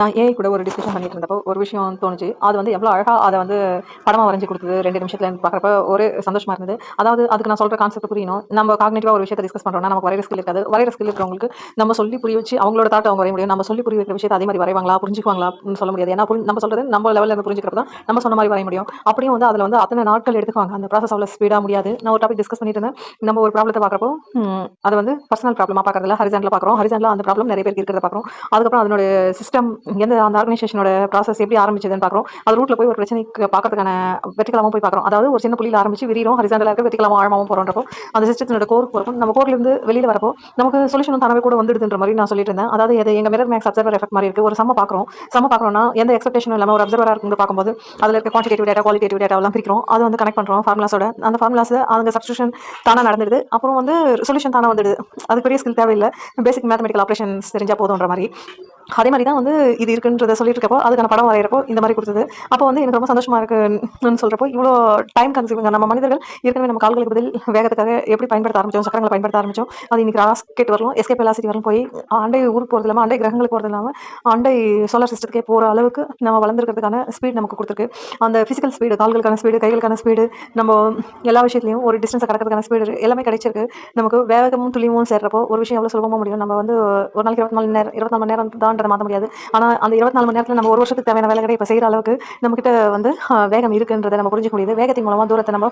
நான் ஏஐ கூட ஒரு டிஸ்கஷன் பண்ணிட்டு இருந்தப்போ ஒரு விஷயம் தோணுச்சு. அது வந்து எவ்வளோ அழகாக அதை வந்து படமாக வரைஞ்சி கொடுத்தது ரெண்டு நிமிஷத்துல எனக்கு பார்க்குறப்ப ஒரு சந்தோஷமா இருந்தது. அதாவது அதுக்கு நான் சொல்கிற கான்செப்ட் புரியணும். நம்ம காக்னேட்டிவாக ஒரு விஷயத்தை டிஸ்கஸ் பண்ணுறோம்னா நமக்கு வரைகிற ஸ்கில் இருக்காது. வரைகிற ஸ்கில் இருக்கிறவங்களுக்கு நம்ம சொல்லி புரிய வச்சு அவங்களோட தாட்டை அவங்க வரைய முடியும். நம்ம சொல்லி புரிய வைக்கிற விஷயத்தை அதே மாதிரி வரைவாங்களா புரிஞ்சுக்குவாங்களா சொல்ல முடியாது. ஏன்னா நம்ம சொல்கிறது நம்ம லெவலில் இருந்து புரிஞ்சுக்கிறப்ப தான் நம்ம சொன்ன மாதிரி வரைய முடியும். அப்படியும் வந்து அதில் வந்து அத்தனை நாட்கள் எடுத்துக்குவாங்க. அந்த ப்ராசஸ் அவ்வளோ ஸ்பீடாக முடியாது. நான் ஒரு டாபிக் டிஸ்கஸ் பண்ணிட்டு இருந்தேன். நம்ம ஒரு ப்ராப்ளத்தை பார்க்குறப்போ அது வந்து பர்சனல் ப்ராப்ளமாக பார்க்கறதுல ஹரிசானில் பார்க்குறோம். ஹரிசானில் அந்த ப்ராப்ளம் நிறைய பேருக்கு இருக்கிறத பார்க்குறோம். அதுக்கப்புறம் அதனோட சிஸ்டம் எந்த அந்த ஆர்கனைசேஷனோட ப்ராசஸ் எப்படி ஆரம்பிச்சதுன்னு பார்க்குறோம். அது ரூட்ல போய் ஒரு பிரச்சனைக்கு பார்க்கறதுக்கான வெற்றிகளமாக போய் பார்க்குறோம். அதாவது ஒரு சின்ன புள்ளியில் ஆரம்பிச்சு விரியும் ஹரிசாண்டலாக இருக்க வெற்றிகளமாக ஆழமாகவும் போகிறோன்றப்போ அந்த சிஸ்டத்தினோட கோருக்கு போகிறப்போ நம்ம கோர்லேருந்து வெளியில் வரப்போ நமக்கு சொல்யூஷன் தானவே கூட வந்துடுதுன்ற மாதிரி நான் சொல்லிட்டு இருந்தேன். அதாவது இது எங்க மிரர் மேக்ஸ் அப்சர்வர் எஃபெக்ட் மாதிரி இருக்கு. ஒரு சம்ம பார்க்குறோம். சம்ம பார்க்குறோம்னா எந்த எக்ஸ்பெக்டேஷன் இல்லாமல் ஒரு அப்சர்வராக இருக்கும் பார்க்கும்போது அதில் இருக்க குவான்டிடேட்டிவ் டேட்டா குவாலிட்டேட்டிவ் டேட்டா எல்லாம் பிரிக்கிறோம். அதை வந்து கனெக்ட் பண்ணுறோம் ஃபார்முலாஸோட அந்த ஃபார்முலாஸ் அந்த சப்ஸ்டியூஷன் தானே நடந்துடுது. அப்புறம் வந்து சொல்யூஷன் தானே வந்துடுது. அது பெரிய ஸ்கில் தேவையில்லை. பேசிக் மேத்தமெட்டிக்கல் ஆப்ரேஷன்ஸ் தெரிஞ்சால் போதுன்ற மாதிரி. அதே மாதிரி தான் வந்து இது இருக்குன்றத சொல்லிட்டு இருக்கப்போ அதுக்கான படம் வரைகிறப்போ இந்த மாதிரி கொடுத்தது. அப்போ வந்து எனக்கு ரொம்ப சந்தோஷமா இருக்குன்னு சொல்றப்போ இவ்வளோ டைம் கன்சியூமிங் நம்ம மனிதர்கள் ஏற்கனவே நம்ம கால்களுக்கு பதில் வேகத்துக்காக எப்படி பயன்படுத்த ஆரம்பிச்சோம் சக்கரங்களை பயன்படுத்த ஆரம்பிச்சோம் அது இன்னைக்கு ராஸ்கெட் வரலும் எஸ்கே வெலாசிட்டி வரலும் போய் அண்டை ஊருக்கு போகிறது இல்லாமல் அண்டை கிரகங்களுக்கு போகிறது இல்லாமல் அண்டை சோலார் சிஸ்டத்துக்கே போகிற அளவுக்கு நம்ம வளர்ந்துருக்கிறதுக்கான ஸ்பீட் நமக்கு கொடுத்துருக்கு. அந்த ஃபிசிக்கல் ஸ்பீடு கால்களுக்கான ஸ்பீடு கைகளுக்கான ஸ்பீடு நம்ம எல்லா விஷயத்துலையும் ஒரு டிஸ்டன்ஸை கடக்கிறதுக்கான ஸ்பீடு எல்லாமே கிடைச்சிருக்கு. நமக்கு வேகமும் துளியமும் சேர்றப்போ ஒரு விஷயம் எவ்வளோ சுலபமாக முடியும்? நம்ம வந்து ஒரு நாளைக்கு இருபத்தி நாலு நேரம் இருபத்தி நாலு மணி நேரம் தான் தான்றதை மாற்ற முடியாது. ஆனால் அந்த இருபத்தி நாலு மணி நேரத்தில் நம்ம ஒரு வருஷத்துக்கு தேவையான வேலைகளை இப்போ செய்கிற அளவுக்கு நம்மக்கிட்ட வந்து வேகம் இருக்குன்றதை நம்ம புரிஞ்சிக்க முடியுது. வேகத்தின் மூலமாக தூரத்தை நம்ம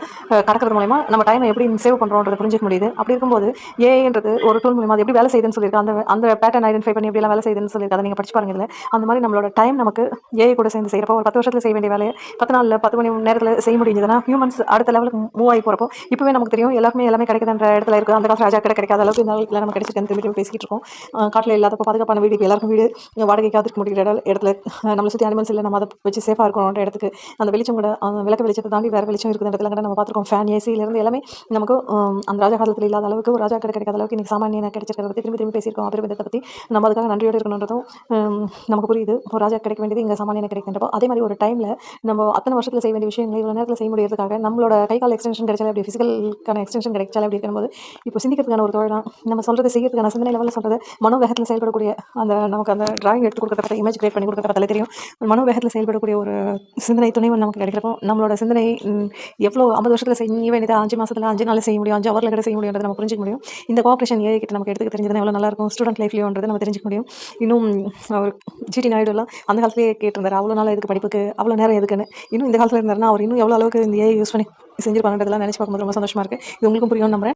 கடக்கிறது மூலமா நம்ம டைமை எப்படி சேவ் பண்ணுறோன்றதை புரிஞ்சிக்க முடியுது. அப்படி இருக்கும்போது ஏஐன்றது ஒரு டூல் மூலமா அது எப்படி வேலை செய்யுதுன்னு சொல்லியிருக்கேன் அந்த அந்த பேட்டர்ன் ஐடென்டிஃபை பண்ணி எப்படி வேலை செய்யுதுன்னு சொல்லியிருக்காங்க நீங்கள் படிச்சு பாருங்க இதில். அந்த மாதிரி நம்மளோட டைம் நமக்கு ஏஐ கூட சேர்ந்து செய்கிறப்போ ஒரு பத்து வருஷத்தில் செய்ய வேண்டிய வேலையை பத்து நாளில் பத்து மணி நேரத்தில் செய்ய முடிஞ்சதுன்னா ஹியூமன்ஸ் அடுத்த லெவலுக்கு மூவ் ஆகி போகிறப்போ இப்போவே நமக்கு தெரியும் எல்லாருமே எல்லாமே கிடைக்குதுன்ற இடத்துல இருக்குது அந்த காலத்தில் ராஜா கிட்ட கிடைக்காத அளவுக்கு இந்த அளவுக்கு நம்ம கிடைச்சிருக்கேன் திரும்பி பேசிக்கிட்டு இருக்கோம். காட்டில் இல்லாதப்போ பாதுகாப்பான வீடு இப்போ எல்லாருக்கும் வீடு வாடகை காத்திருக்க முடிகிற இடம் இடத்துல. நம்மளை சுற்றி அனிமல்ஸ் இல்லை நம்ம அதை வச்சு சேஃபாக இருக்கணுன்ற இடத்துக்கு. அந்த வெளிச்சம் கூட அந்த வெளிச்சத்தை தாண்டி வேறு வெளிச்சம் இருக்குது இடத்துல கூட நம்ம பார்த்துருக்கோம். ஃபேன் ஏசியிலேருந்து எல்லாமே நமக்கு அந்த ராஜா காலத்தில் இல்லாத அளவுக்கு ஒரு ராஜா கிடைக்காத அளவுக்கு இன்றைக்கி சாமானியனை கிடைச்சிருக்கிறத பற்றி திரும்பி திரும்பி பேசியிருக்கோம். அபிரபத்தை பற்றி நம்ம அதுக்காக நன்றியோடு இருக்கணுன்றதும் நமக்கு புரியுது. ஒரு ராஜா கிடைக்க வேண்டியது இங்கே சாமானியனை கிடைக்கின்றப்போ அதே மாதிரி ஒரு டைமில் நம்ம அத்தனை வருஷத்தில் செய்ய வேண்டிய விஷயங்களை இவ்வளோ நேரத்தில் செய்ய முடியறதுக்காக நம்மளோட கை கால் எக்ஸ்டென்ஷன் கிடைச்சாலே அப்படி ஃபிசிக்கலுக்கான எக்ஸ்டென்ஷன் கிடைச்சாலே அப்படி இருக்கும்போது இப்போ சிந்திக்கிறதுக்கான ஒரு தொழில் நம்ம சொல்கிறது செய்யறதுக்கான சிந்தனை லெவலில் சொல்கிறது மனோவேகத்தில் செயல்படக்கூடிய அந்த நமக்கு அந்த டிராயிங் எடுத்து கொடுக்கறத இமேஜ் கிரியேட் பண்ணி கொடுக்கறதால தெரியும். மனோவேகத்தில் செயல்படக்கூடிய ஒரு சிந்தனை துணைவன் நமக்கு கிடைக்கிறப்போ நம்மளோட சிந்தனை எவ்வளோ ஐம்பது வருஷத்தில் செய்ய வேண்டியது அஞ்சு மாதத்தில் அஞ்சு நாள் செய்ய முடியும் அஞ்சு அவரில் கிட்ட செய்ய முடியும்ன்றது நம்ம புரிஞ்சிக்க முடியும். இந்த கோஆப்ரேஷன் ஏஐ கிட்ட நமக்கு எடுத்துக்க தெரிஞ்சதுன்னா எவ்வளோ நல்லா இருக்கும் ஸ்டூடெண்ட் லைஃப்லையோன்றது நம்ம தெரிஞ்சிக்க முடியும். இன்னும் அவர் ஜிடி நாயுடுலாம் அந்த காலத்துலேயே கேட்டிருந்தார் அவ்வளோ நாள் எதுக்கு படிப்புக்கு அவ்வளோ நேரம் எதுக்குன்னு? இன்னும் இந்த காலத்தில் இருந்தாருன்னா அவர் இன்னும் எவ்வளோ அளவுக்கு இந்த ஏஐ யூஸ் பண்ணி செஞ்சிருப்பாங்கன்றதெல்லாம் நினச்சி பார்க்கும்போது ரொம்ப சந்தோஷமாக இருக்குது இது உங்களுக்கும் புரியும் நம்புறேன்.